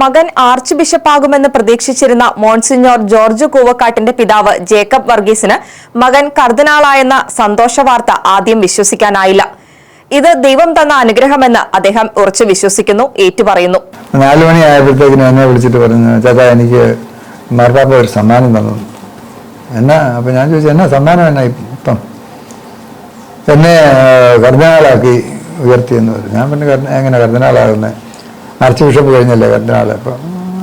മകൻ ആർച്ച് ബിഷപ്പാകുമെന്ന് പ്രതീക്ഷിച്ചിരുന്ന മോൺസിഞ്ഞോർ ജോർജ് കൂവക്കാട്ടിന്റെ പിതാവ് ജേക്കബ് വർഗീസിന് മകൻ കർദിനാളായെന്ന സന്തോഷ വാർത്ത ആദ്യം വിശ്വസിക്കാനായില്ല. ഇത് ദൈവം തന്ന അനുഗ്രഹമെന്ന് അദ്ദേഹം ഉറച്ചു വിശ്വസിക്കുന്നു ഏറ്റുപറയുന്നു. നാലു മണി ആയപ്പോഴത്തേക്കിനും എന്നെ വിളിച്ചിട്ട് പറഞ്ഞു ചേട്ടാ എനിക്ക് മാർപ്പാപ്പ ഒരു സമ്മാനം തന്നു. എന്നാ? അപ്പം ഞാൻ ചോദിച്ചു എന്നാ സമ്മാനം? എന്നാ ഇപ്പം? എന്നെ കർദിനാളാക്കി ഉയർത്തിയെന്ന് പറഞ്ഞു. ഞാൻ പിന്നെ എങ്ങനെ കർദിനാളാകുന്നത് ആർച്ച് ബിഷപ്പ് കഴിഞ്ഞല്ലേ കർദിനാൾ? അപ്പം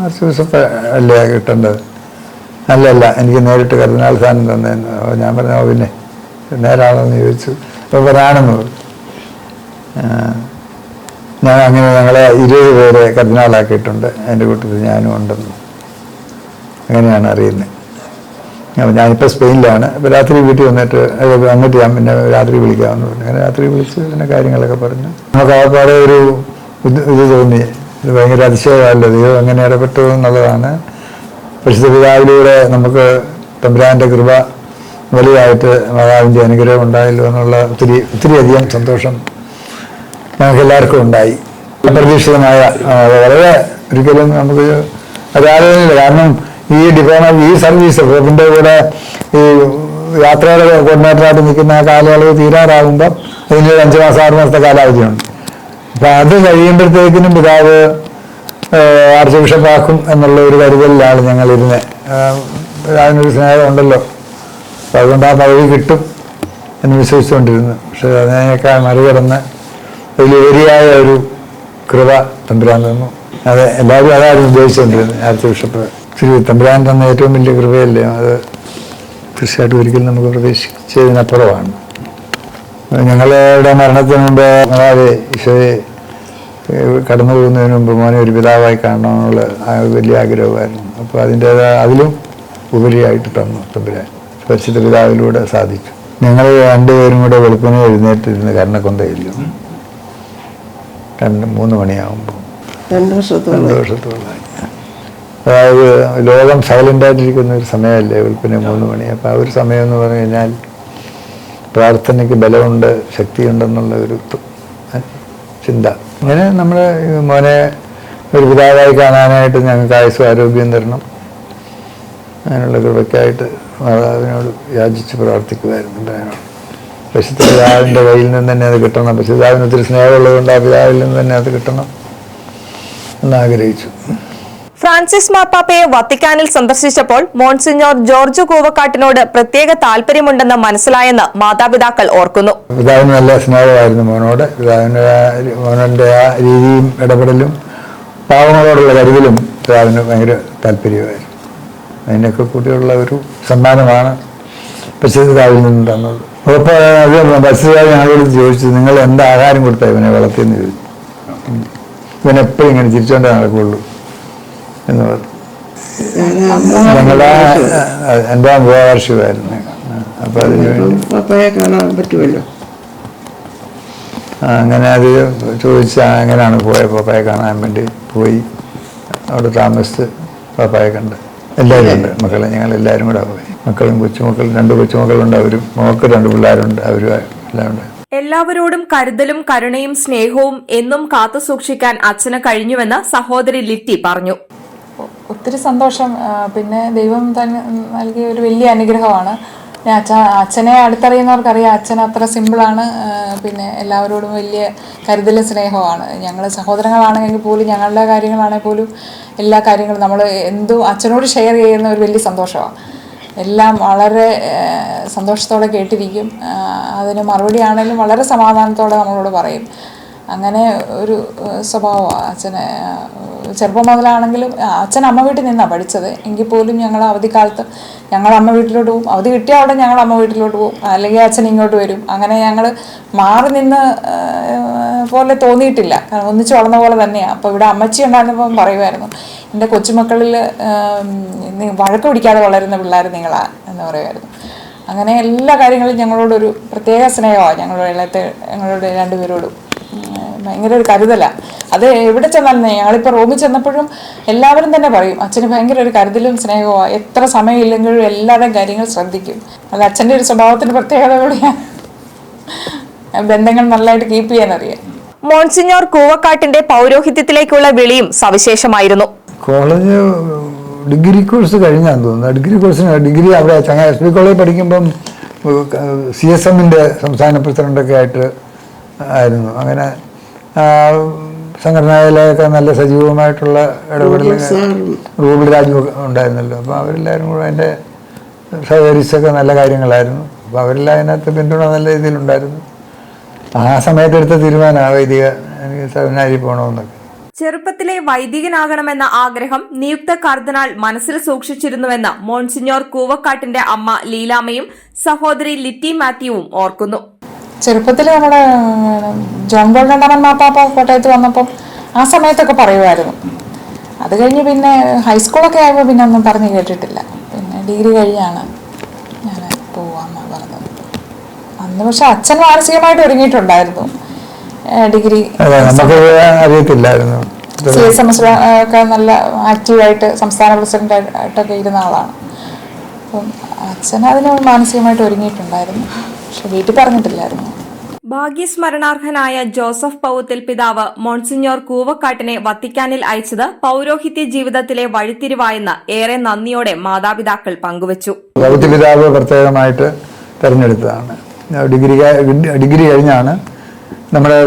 ആർച്ച് ബിഷപ്പ് അല്ലേ കിട്ടേണ്ടത്? അല്ല അല്ല എനിക്ക് നേരിട്ട് കർദിനാൾ സ്ഥാനം തന്നേന്ന്. അപ്പോൾ ഞാൻ പറഞ്ഞു "ഓ, പിന്നെ നേരാണെന്ന് ചോദിച്ചു. അപ്പോൾ പറയാണെന്ന് പറഞ്ഞു. ഞാൻ അങ്ങനെ ഞങ്ങളെ ഇരുപത് പേരെ കർദിനാളാക്കിയിട്ടുണ്ട്. എന്റെ കൂട്ടത്തിൽ ഞാനും ഉണ്ടെന്ന്. അങ്ങനെയാണ് അറിയുന്നത്. അപ്പോൾ ഞാനിപ്പോൾ സ്പെയിനിലാണ്. അപ്പോൾ രാത്രി വീട്ടിൽ വന്നിട്ട് അങ്ങോട്ട് ഞാൻ പിന്നെ രാത്രി വിളിക്കാമെന്ന് പറഞ്ഞു. അങ്ങനെ രാത്രി വിളിച്ച് പിന്നെ കാര്യങ്ങളൊക്കെ പറഞ്ഞു. നമുക്ക് ആകപ്പാടെ ഒരു ഇത് ഇത് തോന്നി. ഇത് ഭയങ്കര അതിശയമല്ലോ? ദൈവം എങ്ങനെ ഇടപെട്ടു എന്നുള്ളതാണ്. പരിശുദ്ധ പിതാവിലൂടെ നമുക്ക് തമ്പുരാന്റെ കൃപ വലിയതായിട്ട് മാതാവിന്റെ അനുഗ്രഹം ഉണ്ടായല്ലോ എന്നുള്ള ഒത്തിരി ഒത്തിരി അധികം സന്തോഷം ഞങ്ങൾക്ക് എല്ലാവർക്കും ഉണ്ടായി. അപ്രതീക്ഷിതമായ വളരെ ഒരിക്കലും നമുക്ക് അതാലോചനയില്ല കാരണം ഈ ഡിപ്ലോമ ഈ സർവീസ് ഇതിന്റെ കൂടെ ഈ യാത്രയുടെ കോർഡിനേറ്ററായിട്ട് നിൽക്കുന്ന കാലയളവ് തീരാറാകുമ്പോൾ അതിന്റെ അഞ്ച് മാസം ആറ് മാസത്തെ കാലാവധിയുണ്ട്. അപ്പം അത് കഴിയുമ്പോഴത്തേക്കിനും പിതാവ് ആർച്ച് ബിഷപ്പാക്കും എന്നുള്ള ഒരു കരുതലിലാണ് ഞങ്ങൾ ഇരുന്നെ അതിനൊരു സ്നേഹം ഉണ്ടല്ലോ അപ്പം അതുകൊണ്ട് ആ പദവി കിട്ടും എന്ന് വിശ്വസിച്ചുകൊണ്ടിരുന്നു. പക്ഷെ അതിനെയൊക്കെ മറികടന്ന് വലിയ ഒരു കൃപ തമ്പുരാൻ തന്നു. അത് എല്ലാവരും അതായിരുന്നു ഉദ്ദേശിച്ചുകൊണ്ടിരുന്നത്. ആർച്ച് ബിഷപ്പ് ശ്രീ തമ്പുരാൻ തന്ന ഏറ്റവും വലിയ കൃപയല്ലേ? അത് തീർച്ചയായിട്ടും ഒരിക്കലും നമുക്ക് പ്രതീക്ഷിച്ചതിനപ്പുറമാണ്. ഞങ്ങളുടെ മരണത്തിന് മുമ്പ് അതായത് ഈശോയെ കടന്നു പോകുന്നതിന് മുമ്പ് മോനെ ഒരു പിതാവായി കാണണമെന്നുള്ള വലിയ ആഗ്രഹമായിരുന്നു. അപ്പോൾ അതിന്റേതായ അതിലും ഉപരിയായിട്ട് തന്നു തമ്പുരാൻ. പരിശുദ്ധ പിതാവിലൂടെ സാധിച്ചു. ഞങ്ങൾ രണ്ടുപേരും കൂടെ വെളുപ്പിനെ എഴുന്നേറ്റിരുന്ന് കരണക്കൊന്തയില്ല. രണ്ട് മൂന്ന് മണിയാകുമ്പോൾ രണ്ട് വർഷത്തോളം. വർഷത്തോളമായി. അതായത് ലോകം സൈലന്റ് ആയിട്ടിരിക്കുന്ന ഒരു സമയമല്ലേ വെളുപ്പിനെ മൂന്ന് മണി. അപ്പോൾ ആ ഒരു സമയം എന്ന് പറഞ്ഞു കഴിഞ്ഞാൽ പ്രാർത്ഥനയ്ക്ക് ബലമുണ്ട് ശക്തിയുണ്ടെന്നുള്ള ഒരു ചിന്ത. അങ്ങനെ നമ്മൾ മോനെ ഒരു പിതാവായി കാണാനായിട്ട് ഞങ്ങൾക്ക് ആയുസ് ആരോഗ്യം തരണം. അതിനുള്ള കൃപയ്ക്കായിട്ട് മാതാവിനോട് യാചിച്ച് പ്രാർത്ഥിക്കുമായിരുന്നു പിതാവിനോട്. പരിശുദ്ധ പിതാവിന്റെ കയ്യിൽ നിന്ന് തന്നെ അത് കിട്ടണം. പരിശുദ്ധ പിതാവിന് ഒത്തിരി സ്നേഹമുള്ളതുകൊണ്ട് ആ പിതാവിൽ നിന്ന് തന്നെ അത് കിട്ടണം എന്ന് ആഗ്രഹിച്ചു ഫ്രാൻസിസ് മാപ്പാപ്പയെ വത്തിക്കാനിൽ സന്ദർശിച്ചപ്പോൾ മോൺസിഞ്ഞോർ ജോർജ് കൂവക്കാട്ടിനോട് പ്രത്യേക താല്പര്യമുണ്ടെന്ന് മനസ്സിലായെന്ന് മാതാപിതാക്കൾ ഓർക്കുന്നു. പിതാവിന് നല്ല സ്നേഹമായിരുന്നു മോനോട്. പിതാവിന്റെ മോനന്റെ ആ രീതിയും ഇടപെടലും പാവങ്ങളോടുള്ള കരുതലും പിതാവിന് ഭയങ്കര താല്പര്യമായിരുന്നു അതിനൊക്കെ കൂടിയുള്ള ഒരു സമ്മാനമാണ് പരിശുദ്ധാവിൽ നിന്ന് തന്നത്. അപ്പോൾ അത് ഞങ്ങളോട് ചോദിച്ചു നിങ്ങൾ എന്ത് ആഹാരം കൊടുത്താൽ ഇവനെ വളർത്തിയെന്ന് ചോദിച്ചു? ഇവനെപ്പോഴും ഇങ്ങനെ ചിരിച്ചോണ്ടേ നടക്കുള്ളൂ എന്ന് പറഞ്ഞു ഞങ്ങളുടെ എന്റെ വിവാഹവാർഷികമായിരുന്നു അപ്പോൾ അതിന് വേണ്ടി പറ്റുമല്ലോ? അങ്ങനെ അത് ചോദിച്ച അങ്ങനെയാണ് പോയ പോയത് പപ്പായെ കാണാൻ വേണ്ടി പോയി. അവിടെ താമസിച്ച് പപ്പായെ കണ്ട്. എല്ലാവരും ഉണ്ട് മക്കളെ ഞങ്ങൾ എല്ലാവരും കൂടെ പോയി. മക്കളും കൊച്ചുമക്കളും രണ്ട് കൊച്ചുമക്കളുണ്ട് അവരും. മോക്ക് രണ്ട് പിള്ളേരുണ്ട് അവരും എല്ലാം ഉണ്ട്. എല്ലാവരോടും കരുതലും കരുണയും സ്നേഹവും എന്നും കാത്തു സൂക്ഷിക്കാൻ അച്ഛന് കഴിഞ്ഞുവെന്ന് സഹോദരി ലിറ്റി പറഞ്ഞു. ഒത്തിരി സന്തോഷം. പിന്നെ ദൈവം തന്നെ നൽകിയ ഒരു വലിയ അനുഗ്രഹമാണ്. ഞാൻ അച്ഛ അച്ഛനെ അടുത്തറിയുന്നവർക്കറിയാം. അച്ഛൻ അത്ര സിമ്പിളാണ്. പിന്നെ എല്ലാവരോടും വലിയ കരുതലും സ്നേഹമാണ് ഞങ്ങൾ സഹോദരങ്ങളാണെങ്കിൽ പോലും ഞങ്ങളുടെ കാര്യങ്ങളാണെങ്കിൽ പോലും എല്ലാ കാര്യങ്ങളും നമ്മൾ എന്തും അച്ഛനോട് ഷെയർ ചെയ്യുന്ന ഒരു വലിയ സന്തോഷമാണ് എല്ലാം വളരെ സന്തോഷത്തോടെ കേട്ടിരിക്കും. അതിന് മറുപടി ആണെങ്കിലും വളരെ സമാധാനത്തോടെ നമ്മളോട് പറയും. അങ്ങനെ ഒരു സ്വഭാവമാണ് അച്ഛനെ ചെറുപ്പം മുതലാണെങ്കിലും അച്ഛൻ അമ്മ വീട്ടിൽ നിന്നാണ് പഠിച്ചത്. എങ്കിൽ പോലും ഞങ്ങൾ അവധിക്കാലത്ത് ഞങ്ങൾ അമ്മ വീട്ടിലോട്ട് പോകും. അവധി കിട്ടിയ അവിടെ ഞങ്ങൾ അമ്മ വീട്ടിലോട്ട് പോകും. അല്ലെങ്കിൽ അച്ഛൻ ഇങ്ങോട്ട് വരും. അങ്ങനെ ഞങ്ങൾ മാറി നിന്ന് പോലെ തോന്നിയിട്ടില്ല. കാരണം ഒന്നിച്ച് വളർന്ന പോലെ തന്നെയാണ് അപ്പോൾ ഇവിടെ അമ്മച്ചി ഉണ്ടായിരുന്നപ്പം പറയുമായിരുന്നു എന്റെ കൊച്ചുമക്കളിൽ വഴക്ക് പിടിക്കാതെ വളരുന്ന പിള്ളേർ നിങ്ങളാണ് എന്ന് പറയുമായിരുന്നു. അങ്ങനെ എല്ലാ കാര്യങ്ങളും ഞങ്ങളോടൊരു പ്രത്യേക സ്നേഹമാണ് ഞങ്ങളുടെ ഞങ്ങളുടെ രണ്ടുപേരോടും. ഭയങ്കര ഒരു കരുതലാണ് അത് എവിടെ ചെന്നാലും ഞങ്ങളിപ്പോൾ റൂമിൽ ചെന്നപ്പോഴും എല്ലാവരും തന്നെ പറയും അച്ഛന് ഭയങ്കര ഒരു കരുതലും സ്നേഹവും എത്ര സമയമില്ലെങ്കിലും എല്ലാവരുടെയും കാര്യങ്ങൾ ശ്രദ്ധിക്കും. അത് അച്ഛന്റെ ഒരു സ്വഭാവത്തിന്റെ പ്രത്യേകത കൂടിയാണ് ബന്ധങ്ങൾ നല്ലതായിട്ട് കീപ്പ് ചെയ്യാൻ അറിയാം മോൺസിഞ്ഞോർ കൂവക്കാട്ടിന്റെ പൗരോഹിത്യത്തിലേക്കുള്ള വിളിയും സവിശേഷമായിരുന്നു. കോളേജ് ഡിഗ്രി കോഴ്സ് കഴിഞ്ഞാന്ന് തോന്നുന്നു. ഡിഗ്രി കോഴ്സിന് ഡിഗ്രി അവിടെ ചങ്ങ എസ് പി കോളേജ് പഠിക്കുമ്പം സി എസ് എമ്മിന്റെ സംസ്ഥാന പ്രസിഡന്റൊക്കെ ആയിട്ട് ആയിരുന്നു. അങ്ങനെ സംഘടനയിലൊക്കെ നല്ല സജീവമായിട്ടുള്ള ഇടപെടൽ റൂബിൾ രാജു ഉണ്ടായിരുന്നല്ലോ. അപ്പോൾ അവരെല്ലാവരും കൂടെ അതിന്റെ സഹകരിച്ചൊക്കെ നല്ല കാര്യങ്ങളായിരുന്നു. അപ്പോൾ അവരെല്ലാം അതിനകത്ത് പിന്തുണ നല്ല രീതിയിലുണ്ടായിരുന്നു. ആ സമയത്ത് എടുത്ത തീരുമാനമാണ് വൈദിക എനിക്ക് സെമിനാരിൽ പോകണമെന്നൊക്കെ. ചെറുപ്പത്തിലെ വൈദികനാകണമെന്ന ആഗ്രഹം നിയുക്ത കർദിനാൾ മനസ്സിൽ സൂക്ഷിച്ചിരുന്നുവെന്ന് മോൺസിഞ്ഞോർ കൂവക്കാട്ടിന്റെ അമ്മ ലീലാമയും സഹോദരി ലിറ്റി മാത്യുവും ഓർക്കുന്നു. ചെറുപ്പത്തിൽ നമ്മുടെ ജോൺ ബോൾ രണ്ടാമൻ മാപ്പാപ്പ കോട്ടയത്ത് വന്നപ്പം ആ സമയത്തൊക്കെ പറയുമായിരുന്നു അത് കഴിഞ്ഞ് പിന്നെ ഹൈസ്കൂളൊക്കെ ആയപ്പോൾ പിന്നെ ഒന്നും പറഞ്ഞു കേട്ടിട്ടില്ല. പിന്നെ ഡിഗ്രി കഴിഞ്ഞാണ് ഞാൻ പോവാന്ന് പറഞ്ഞത്. അന്ന് പക്ഷെ അച്ഛൻ മാനസികമായിട്ട് ഒരുങ്ങിയിട്ടുണ്ടായിരുന്നു. ഡിഗ്രി അറിയത്തില്ലായിരുന്നു. സി എസ് എം എസ് ഒക്കെ നല്ല ആക്റ്റീവായിട്ട് സംസ്ഥാന പ്രസിഡന്റ് ആയിട്ടൊക്കെ ഇരുന്ന ആളാണ്. അപ്പം അച്ഛൻ അതിന് മാനസികമായിട്ട് ഒരുങ്ങിയിട്ടുണ്ടായിരുന്നു. പക്ഷെ വീട്ടിൽ പറഞ്ഞിട്ടില്ലായിരുന്നു. ഭാഗ്യസ്മരണാർഹനായ ജോസഫ് പൌത്തിൽ പിതാവ് മോൺസിഞ്ഞോർ കൂവക്കാട്ടിനെ വത്തിക്കാനിൽ അയച്ചത് പൌരോഹിത്യ ജീവിതത്തിലെ വഴിത്തിരിവായെന്ന് ഏറെ നന്ദിയോടെ മാതാപിതാക്കൾ പങ്കുവച്ചു. ഭൗതി പിതാവ് പ്രത്യേകമായിട്ട് തെരഞ്ഞെടുത്തതാണ്. ഡിഗ്രി ഡിഗ്രി കഴിഞ്ഞാണ് നമ്മുടെ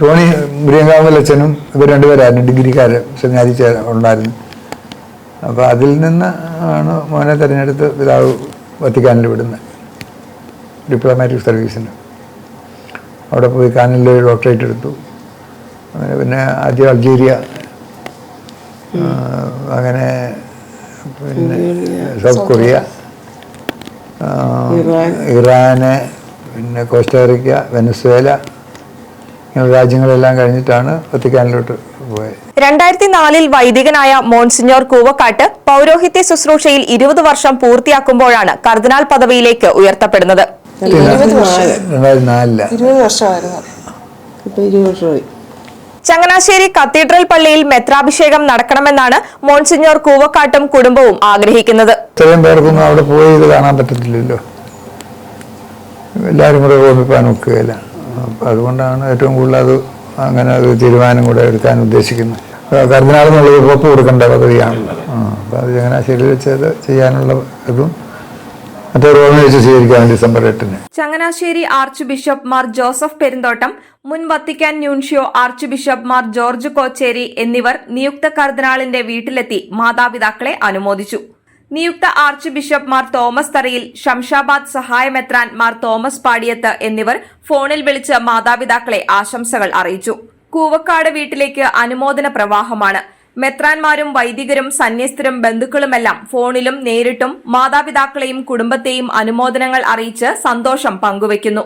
ടോണി മുരിയങ്കാവൽ അച്ഛനും ഇവർ രണ്ടുപേരായിരുന്നു ഡിഗ്രിക്കാർ സെമിനാരി ഉണ്ടായിരുന്നു. അപ്പോൾ അതിൽ നിന്ന് ആണ് മോനെ തിരഞ്ഞെടുത്ത് പിതാവ് വത്തിക്കാനിൽ വിടുന്നത്. ഡിപ്ലോമാറ്റിക് സർവീസിന് അവിടെ പോയി കാനലിൽ ഡോക്ടറേറ്റ് എടുത്തു. അങ്ങനെ പിന്നെ ആദ്യം അൾജീരിയ അങ്ങനെ പിന്നെ സൗത്ത് കൊറിയ ഇറാന് പിന്നെ കോസ്റ്റാറിക്ക വെനസ്വേല ഇങ്ങനെ രാജ്യങ്ങളെല്ലാം കഴിഞ്ഞിട്ടാണ് വത്തിക്കാനിലോട്ട് പോയത്. രണ്ടായിരത്തി നാലിൽ വൈദികനായ മോൺസിഞ്ഞോർ കൂവക്കാട്ട് പൗരോഹിത്യ ശുശ്രൂഷയിൽ ഇരുപത് വർഷം പൂർത്തിയാക്കുമ്പോഴാണ് കർദിനാൾ പദവിയിലേക്ക് ഉയർത്തപ്പെടുന്നത്. ഇരുപത് വർഷമായിരുന്നു. ഇപ്പൊ ഇരുപത് വർഷമായി. ചങ്ങനാശ്ശേരി കത്തീഡ്രൽ പള്ളിയിൽ മെത്രാഭിഷേകം നടക്കണമെന്നാണ് മോൺസിഞ്ഞോർ കൂവക്കാട്ടും കുടുംബവും ആഗ്രഹിക്കുന്നത്. ഇത്രയും പേർക്കൊന്നും അവിടെ പോയി ഇത് കാണാൻ പറ്റത്തില്ലല്ലോ. എല്ലാവരും കൂടെ ഓർമ്മിപ്പാൻ ഒക്കുകയില്ല. അപ്പം അതുകൊണ്ടാണ് ഏറ്റവും കൂടുതൽ അത് അങ്ങനെ ഒരു തീരുമാനം കൂടെ എടുക്കാൻ ഉദ്ദേശിക്കുന്നത്. കർദിനാൾ എന്നുള്ളത് ഉറപ്പ് കൊടുക്കേണ്ട പദ്ധതിയാണല്ലോ ആ അപ്പം അത് ചങ്ങനാശ്ശേരിയിൽ വെച്ച് ചെയ്യാനുള്ള ഇതും Changanassery archbishop Mar Joseph Perumthottam മുൻ Vatican nuncio archbishop Mar George Kocherry എന്നിവർ നിയുക്ത കർദിനാളിന്റെ വീട്ടിലെത്തി മാതാപിതാക്കളെ അനുമോദിച്ചു. നിയുക്ത arch bishop Mar Thomas Tharayil Shamshabad സഹായമെത്രാൻ മാർ തോമസ് പാടിയത്ത് എന്നിവർ ഫോണിൽ വിളിച്ച് മാതാപിതാക്കളെ ആശംസകൾ അറിയിച്ചു. കൂവക്കാട് വീട്ടിലേക്ക് അനുമോദന പ്രവാഹമാണ്. മെത്രാൻമാരും വൈദികരും സന്യസ്തരും ബന്ധുക്കളുമെല്ലാം ഫോണിലും നേരിട്ടും മാതാപിതാക്കളെയും കുടുംബത്തെയും അനുമോദനങ്ങൾ അറിയിച്ച് സന്തോഷം പങ്കുവയ്ക്കുന്നു